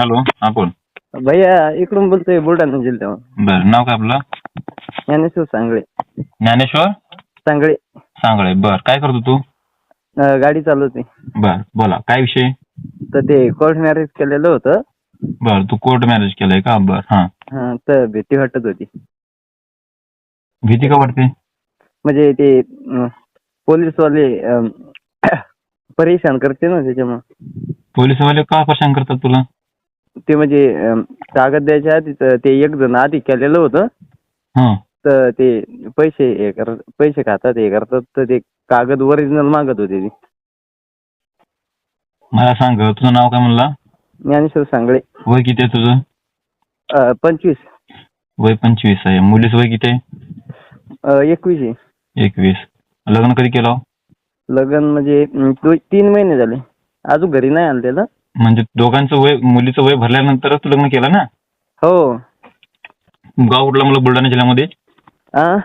Hello हा बोल. भैया इकडून बोलतोय बुलढाणा जिल्ह्यावर बर नाव काय आपलं? ज्ञानेश्वर सांगळे. ज्ञानेश्वर? सांगळे. सांगळे बर. काय करतो तू? अं, गाडी चालवते बर बोला. काय विषय? तर ते कोर्ट मॅरेज केलेलं होतं. बर तू कोर्ट मॅरेज केलंय का? बर हा. हा, तर भीती वाटत होती. भीती का वाटते? म्हणजे ते अं, पोलीसवाले अं, परेशान करते ना त्याच्यामुळे. पोलिसवाले का परेशान करतात तुला? ते म्हणजे अं, कागद द्यायच्या आधी तर ते एक जण आधी केलेलं होतं. हा. तर ते पैसे हे करत पैसे खातात हे करतात तर ते कागद ओरिजिनल मागत होते ते. मला सांग तुझं नाव काय म्हणला? ज्ञानेश्वर सांगळे. वय किती आहे तुझं? अं, पंचवीस. वय पंचवीस आहे. मुलीचं वय किती आहे? अं, एकवीस आहे. एकवीस. लग्न कधी केलं? लग्न म्हणजे अं, तीन महिने झाले. अजून घरी नाही आलं त्याला म्हणजे दोघांचं वय मुलीचं वय भरल्यानंतरच तू लग्न केलं ना? हो. गाव कुठला मला? बुलढाणा जिल्ह्यामध्ये? आ?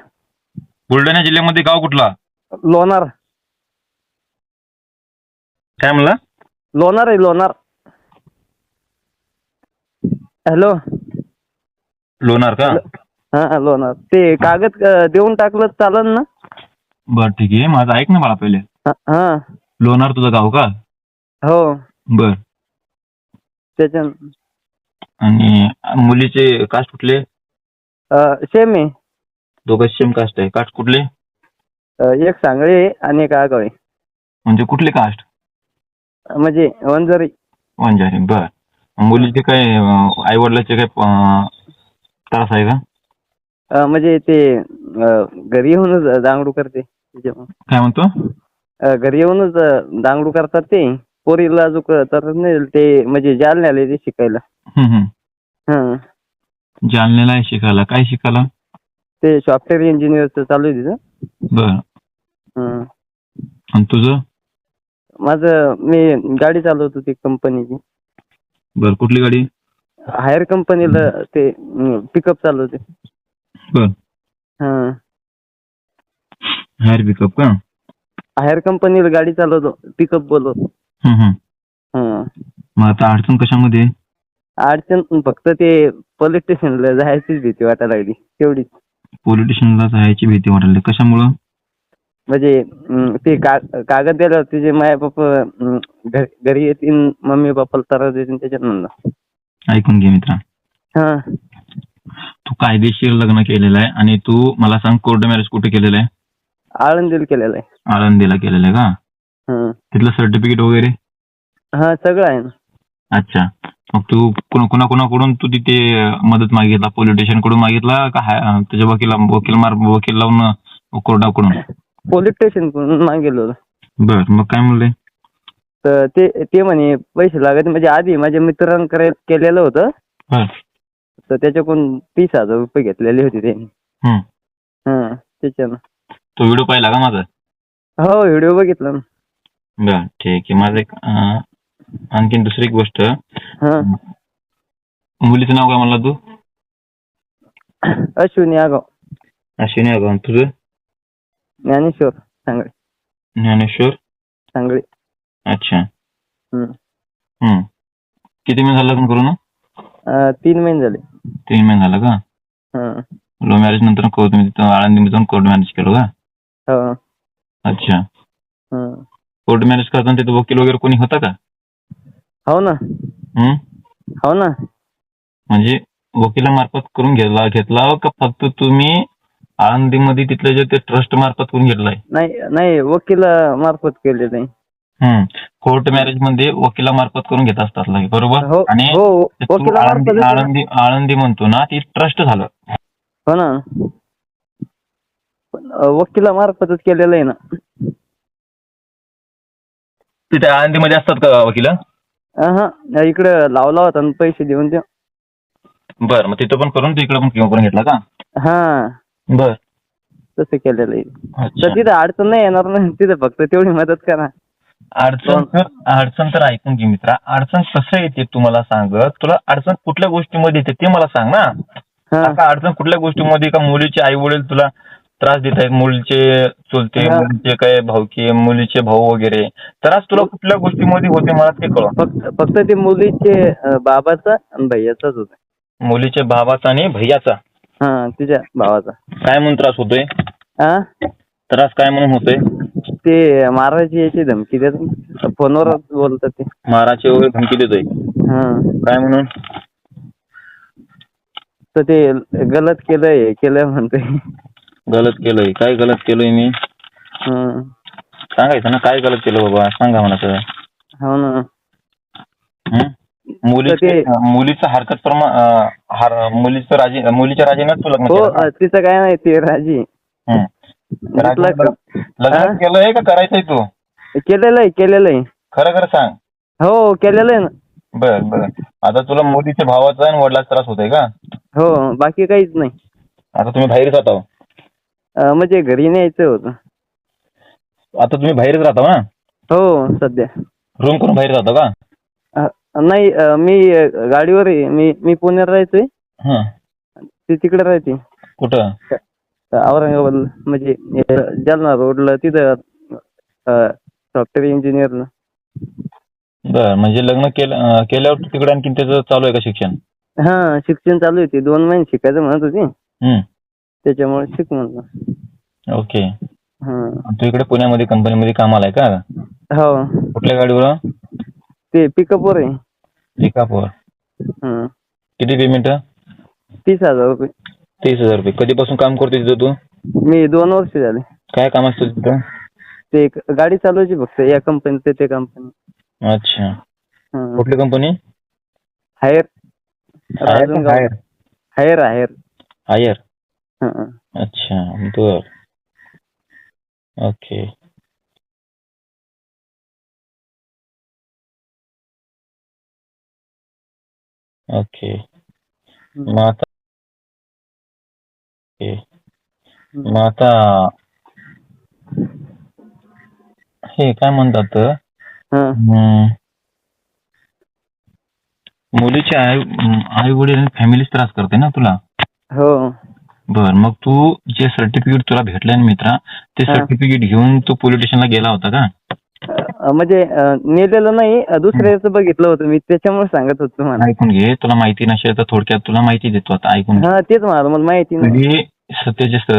बुलढाणा जिल्ह्यामध्ये गाव कुठला? लोणार. काय म्हणला? लोणार आहे लोणार. हॅलो. लोणार का? हा लोणार. ते कागद अं, देऊन टाकलं तर चालेल ना. बर ठीक आहे. माझं ऐक ना बाळा पहिले. हा, हा. लोणार तुझं गाव का? हो. बर. त्याच्या आणि मुलीचे कास्ट कुठले? सेम आहे. दोघं सेम कास्ट आहे. कास्ट कुठले? अं, एक सांगळे आहे आणि एक आगाव आहे म्हणजे कुठले कास्ट म्हणजे वंजरी. वंजारी बर. मुलीचे काय आई वडिलाचे काय अं, त्रास आहे का? अं, म्हणजे ते अं, घरी येऊनच दांगडू करते. त्याच्यामुळं. काय म्हणतो? अं, घरी येऊनच अं, दांगडू करतात ते. पोरीला अजून तर नाही ते म्हणजे जालन्याला ते शिकायला. हम्म, हम्म. हा. जालन्याला आहे शिकायला. काय शिकायला? ते सॉफ्टवेअर इंजिनियरचं चालू आहे तिथं बर. हं. आणि तुझं? माझं मी गाडी चालवतो ती कंपनीची बर कुठली गाडी? हायर कंपनीला ते पिकअप चालवते. बर. हां. हायर पिकअप का? हायर कंपनीला गाडी चालवतो पिकअप बोलवतो. हम्म. हां मग आता अडचण कशामध्ये आहे? अडचण फक्त ते पोलीस स्टेशनला जायचीच भीती वाटायला लागली तेवढीच. पोलीस स्टेशनला जायची भीती वाटायला कशामुळं? म्हणजे अं, ते का कागद द्यायला तुझे माय पप्पा अं, घरी घरी येतील मम्मी पप्पाला त्रास देतील त्याच्यात म्हणलं ऐकून घे मित्रा. हां. तू कायदेशीर लग्न केलेलं आहे आणि तू मला सांग कोर्ट मॅरेज कुठे केलेलं आहे? आळंदीला केलेलं आहे. आळंदीला केलेलं आहे का? हां. तिथलं सर्टिफिकेट वगैरे? हां सगळं आहे ना. अच्छा. मग तू कुणा कुणा कुणाकडून तू तिथे मदत मागितला? पोलीस स्टेशनकडून मागितला का हाय- तुझ्या वकील वकील मार वकील लावून कोर्टाकडून? पोलीस स्टेशन मागेल होतं. बर मग काय म्हणले? तर ते ते म्हणे पैसे लागत म्हणजे आधी माझ्या मित्रांकडे केलेलं होतं. बर. तर त्याच्याकडून तीस हजार रुपये घेतलेले होते त्यांनी. हां त्याच्यानं. तो व्हिडिओ पाहिला का माझा? हो व्हिडिओ बघितला ना. बर ठीक आहे. माझं एक अं, आणखीन दुसरी एक गोष्ट. हां. मुलीचं नाव काय म्हणला तू? अश्विनी आगाव. अश्विनी अगं तुझं? ज्ञानेश्वर सांगळे. ज्ञानेश्वर? सांगळे. अच्छा. हम्म. हम्म. किती महिने झालं लग्न करून? अं, तीन महिने झाले. तीन महिने झालं का? हां. लव्ह मॅरेज नंतर को- तुम्ही. तिथं आळंदीमध्ये जाऊन कोर्ट मॅरेज केलं का? हो. अच्छा. हां. कोर्ट मॅरेज करताना तिथं वकील वगैरे कोणी होता का? हो ना. हम्म हो ना. म्हणजे वकिलामार्फत करून घेतला घेतला का फक्त तुम्ही आळंदीमध्ये तिथलं जे ते ट्रस्ट मार्फत करून घेतलाय? नाही नाही वकील मार्फत केले नाही. हम्म कोर्ट मॅरेजमध्ये वकिलामार्फत करून घेत असतात लगे, बरोबर? हो आणि हो तू वकील आळंदी मार्फत आळंदी आळंदी म्हणतो ना ती ट्रस्ट झालं. हो ना. पण, अं, वकिला मार्फतच केलेलं आहे ना. तिथे आळंदीमध्ये असतात का वकील? हा इकडं लावला होता ना पैसे देऊन ते बर मग तिथं पण करून तिकडे पण करून घेतला का? हा. बर. तसं केलेलं आहे. तर तिथं अडचण नाही येणार ना तिथं फक्त तेवढी मदत करा. अडचण तर अडचण तर ऐकून घे मित्रा. अडचण कसं येते तुम्हाला सांग? तुला अडचण कुठल्या गोष्टीमध्ये येते ते मला सांग ना. हा. आता अडचण कुठल्या गोष्टीमध्ये का मुलीचे आई वडील तुला त्रास देत आहेत मुलीचे चुलते हा. मुलीचे काय भाऊकी मुलीचे भाऊ वगैरे. त्रास तुला कुठल्या गोष्टीमध्ये होते मला ते कळ फक्त फक्त ते मुलीचे अं, बाबाचा आणि भैयाचाच होता. मुलीचे भावाचा आणि भैयाचा? हा तिच्या भावाचा. काय म्हणून त्रास होतोय? हा त्रास काय म्हणून होतोय? ते मारायची याची धमकी देत फोनवर बोलतात ते. माराचे वगैरे धमकी देतोय? हा. काय म्हणून? तर ते गलत केलंय हे केलंय म्हणतोय. गलत केलंय. काय गलत केलंय मी. सांगायचं ना काय गलत केलं बाबा? सांगा मला सगळं हो ना. हं? मुलीचे हरकत प्रमा अं, हार- मुलीचं राजी मुलीच्या राजीनात तू लग्न हो केलं का? अं, तिचं काय नाही ते राजी. हं. लग्न केलंय का करायचंय तू? केलेलं आहे केलेलं आहे खरं खरं सांग. हो केलेलं आहे ना. बर बर. आता तुला मुलीच्या भावाचा आणि वडिलाचा त्रास होतोय का? हो बाकी काहीच नाही. आता तुम्ही बाहेरच. अं, म्हणजे घरी न्यायचं होतं. आता तुम्ही बाहेरच राहता ना? हो सध्या. रूम करून बाहेर राहता का? नाही अं, मी अं, गाडीवर आहे. मी मी पुण्यात राहायचोय. हं. ती तिकडे राहते. कुठं? औरंगाबाद म्हणजे अं, जालना रोडला तिथं सॉफ्टवेअर इंजिनियरला बर म्हणजे लग्न केलं अं, केल्यावर तिकडे आणखी त्याचं चालू आहे का शिक्षण? हा शिक्षण चालू आहे ते. दोन महिने शिकायचं म्हणत होती. हं. त्याच्यामुळे शिक म्हणलं. ओके. हा. तू इकडे पुण्यामध्ये कंपनीमध्ये कामाला आहे का? हो. कुठल्या गाडीवर? ते पिकअपवर आहे. पिकापवर हं. किती पेमेंट? तीस हजार रुपये. तीस हजार रुपये. कधीपासून काम करतो तिथं तू? मी दोन वर्ष झाले. काय काम असतं तिथं? ते एक गाडी चालवायची फक्त या कंपनी ते त्या कंपनी अच्छा कुठली company Haier. Haier Haier? Haier Haier. Haier. अच्छा बर. ओके. ओके. मग आता ओके. मग आता हे काय म्हणतात हं. हम्म. मुलीचे आई आई वडील आणि फॅमिलीच त्रास करते ना तुला? हो. बर मग तू जे सर्टिफिकेट तुला भेटलंय ना मित्रा ते हा. सर्टिफिकेट घेऊन तू पोलीस स्टेशनला गेला होता का? अं, म्हणजे अं, नेलेलं नाही अं, दुसऱ्याचं बघितलं होतं मी त्याच्यामुळे सांगत होतो तुम्हाला. ऐकून घे तुला माहिती नसेल तर थोडक्यात तुला माहिती देतो आता ऐकून घे. हा तेच मला मला माहिती नाही. तुझे सध्याचे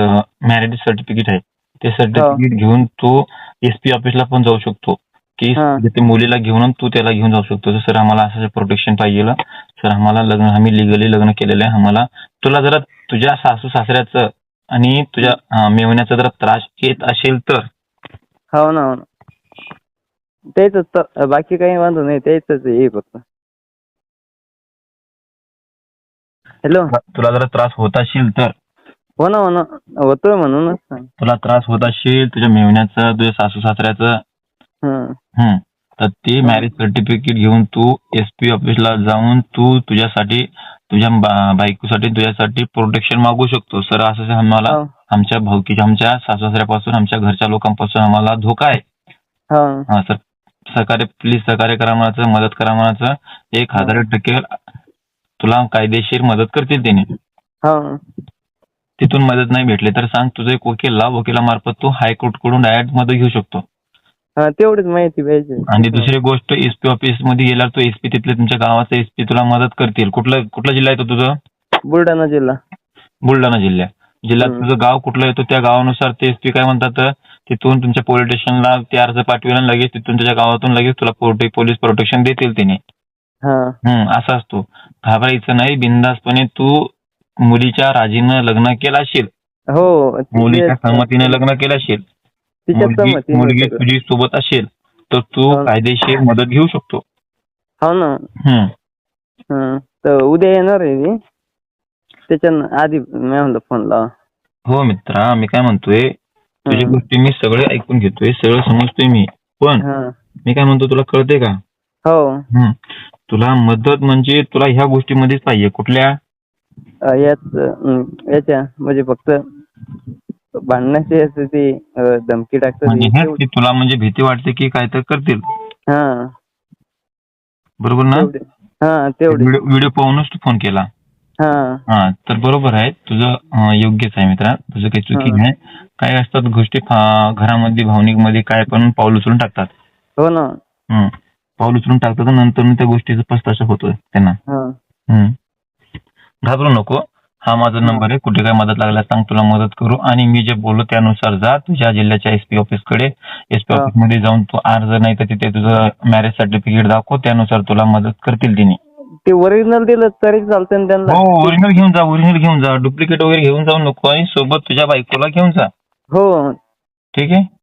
मॅरेज सर्टिफिकेट आहे ते सर्टिफिकेट घेऊन तू एसपी ऑफिसला पण जाऊ शकतो. की. ते मुलीला घेऊन तू त्याला घेऊन जाऊ शकतो. सर आम्हाला असं प्रोटेक्शन पाहिजे सर आम्हाला लग्न आम्ही लिगली लग्न केलेलं आहे. आम्हाला तुला जरा तुझ्या सासू सासऱ्याचं आणि तुझ्या मेवण्याचा जर त्रास येत असेल तर. हो ना हो ना. तेच तर बाकी काही वांधो नाही तेच हे फक्त. हॅलो तुला जर त्रास होत असेल तर. हो ना हो ना. होतोय म्हणूनच. तुला त्रास होत असेल तुझ्या मेवण्याचं तुझ्या सासू सासऱ्याचं. हम्म. तर ते मॅरेज सर्टिफिकेट घेऊन तू एसपी ऑफिसला जाऊन तू तुझ्यासाठी तुझ्या बायकोसाठी तुझ्यासाठी प्रोटेक्शन मागू शकतो. सर असं आम्हाला हो. आमच्या भाऊकीच्या आमच्या सासऱ्यापासून आमच्या घरच्या लोकांपासून आम्हाला धोका आहे. हो. हा सर सहकार्य प्लीज सहकार्य करा म्हणायचं मदत करा म्हणायचं. एक हजार टक्के तुला कायदेशीर मदत करतील त्याने हो. तिथून मदत नाही भेटली तर सांग तुझं एक वकील लाव वकिलामार्फत तू हायकोर्टकडून डायरेक्ट मदत घेऊ शकतो. हा तेवढीच माहिती पाहिजे. आणि दुसरी गोष्ट एसपी ऑफिसमध्ये गेल्यावर तो एसपी तिथले तुमच्या गावाचा एसपी तुला मदत करतील. कुठलं कुठला जिल्हा येतो तुझं? बुलढाणा जिल्हा. बुलढाणा जिल्हा जिल्ह्यात. तुझं गाव कुठलं येतो त्या गावानुसार ते एसपी काय म्हणतात? तिथून तुमच्या पोलीस स्टेशनला ते अर्ज पाठवेल आणि लगेच तिथून तुझ्या गावातून लगेच तुला पोलीस प्रोटेक्शन देतील त्याने हा. हम्म असं असतो. घाबरायचं नाही बिंदासपणे तू मुलीच्या राजीनं लग्न केलं असेल. हो मुलीच्या सहमतीने लग्न केलं असेल. तिच्या मुलगी. तुझी सोबत असेल तर तू हो. कायदेशीर मदत घेऊ शकतो हो ना हम्म हं. तर उद्या येणार आहे मी त्याच्या आधी मी म्हणलं फोन लावा हो मित्रा मी काय म्हणतोय तुझी हं. गोष्टी मी सगळे ऐकून घेतोय सगळं समजतोय मी पण हा. मी काय म्हणतो तुला कळते का हो हम्म. तुला मदत म्हणजे तुला ह्या गोष्टीमध्येच पाहिजे कुठल्या अ, याच अं, याच्या म्हणजे फक्त भांडण्याचे असं ते अ, धमकी टाकतात म्हणजे ते हेच की तुला म्हणजे भीती वाटते की काय तर करतील. हा. बरोबर ना? तेवढे. हा तेवढे. व्हिडिओ पाहूनच तू फोन केला. हा. हा तर बरोबर आहे. तुझं अं, योग्यच आहे मित्रा. तुझं काही चुकी हा. नाही. काय असतात गोष्टी फा- घरामध्ये भावनिकमध्ये काय पण पाऊल उचलून टाकतात. हो ना. हम्म. पाऊल उचलून टाकतात आणि नंतर त्या गोष्टीचा पस्ताशा होतोय त्यांना. हा. हम्म. घाबरू नको. हा माझा नंबर आहे. कुठे काय मदत लागल्यास सांग तुला मदत करू. आणि मी जे बोललो त्यानुसार जा. तुझ्या जिल्ह्याच्या एसपी ऑफिसकडे. एसपी हा. ऑफिसमध्ये जाऊन तू अर्ज नाही तर तिथे तुझं मॅरेज सर्टिफिकेट दाखव. त्यानुसार तुला मदत करतील तिने. ते ओरिजिनल दिलं तरी चालतं ना त्यांना. हो ओरिजिनल घेऊन जा ओरिजिनल घेऊन जा. डुप्लिकेट वगैरे घेऊन जाऊ नको. आणि सोबत तुझ्या बायकोला घेऊन जा. हो. ठीक आहे?